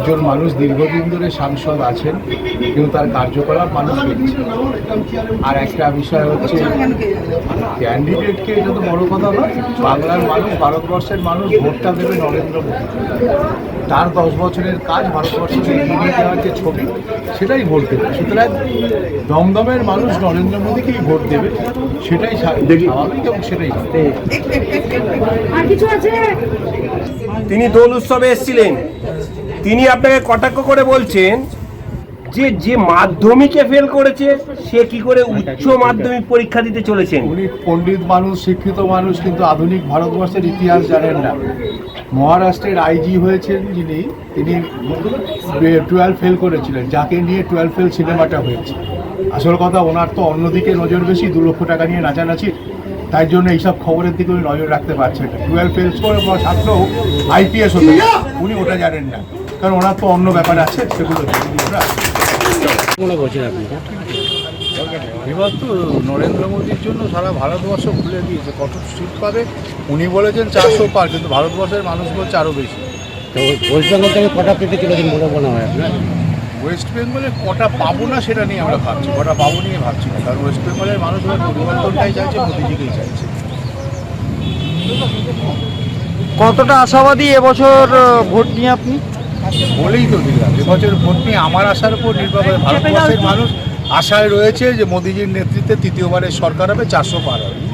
একজন মানুষ দীর্ঘদিন ধরে সাংসদ আছেন কিন্তু তার কার্যকলাপ মানুষ দেখছে আর একটা বিষয় হচ্ছে ক্যান্ডিডেটকে এটা তো বড় কথা নয় বাংলার মানুষ ভারতবর্ষের মানুষ ভোটটা দেবে নরেন্দ্র মোদী। তার দশ বছরের কাজ ভারতবর্ষকে এগিয়ে দেওয়ার যে ছবি সেটাই ভোট দেবে। সুতরাং দমদমের মানুষ নরেন্দ্র মোদীকেই ভোট দেবে সেটাই স্বা- স্বাভাবিক এবং সেটাই হবে। আর কিছু আছে? তিনি দোল উৎসবে এসেছিলেন। তিনি আপনাকে কটাক্ষ করে বলছেন যে যে মাধ্যমিকে ফেল করেছে, সে কি করে উচ্চ মাধ্যমিক পরীক্ষা দিতে চলেছেন? উনি পণ্ডিত মানুষ, শিক্ষিত মানুষ, কিন্তু আধুনিক ভারতবর্ষের ইতিহাস জানেন না। মহারাষ্ট্রের আইজি হয়েছেন যিনি, তিনি টুয়েলভ ফেল করেছিলেন, যাকে নিয়ে টুয়েলভ ফেল সিনেমাটা হয়েছে। আসল কথা, ওনার তো অন্যদিকে নজর বেশি, দু লক্ষ টাকা নিয়ে নাচানাচি। তাই জন্য এইসব খবরের দিকে উনি নজর রাখতে পারছেন না। টুয়েলভ ফেল করে ছাত্র আইপিএস হতে। উনি ওটা জানেন না। কারণ ওনার তো অন্য ব্যাপার আছে সেগুলো জানেন ওরা। এবার তো নরেন্দ্র মোদীর জন্য সারা ভারতবর্ষ খুলে দিয়েছে। কত সিট পাবে? উনি বলেছেন চারশো পার কিন্তু ভারতবর্ষের মানুষ বলছে আরও বেশি। তো ওয়েস্ট বেঙ্গল থেকে কটা পেতে চলেছেন বলে মনে হয় আপনার? ওয়েস্ট বেঙ্গলে কটা পাবো না সেটা নিয়ে আমরা ভাবছি কটা পাবো নিয়ে ভাবছি না। কারণ ওয়েস্ট বেঙ্গলের মানুষ পরিবর্তনটাই চাইছে মোদিজিকেই চাইছে। কতটা আশাবাদী এবছর ভোট নিয়ে আপনি? বলেই তো দিলাম এবছর ভোট নিয়ে আমার আশার উপর নির্ভর করে ভারতবর্ষের মানুষ আশায় রয়েছে যে মোদিজির নেতৃত্বে তৃতীয়বারের সরকার হবে চারশো পার হবে।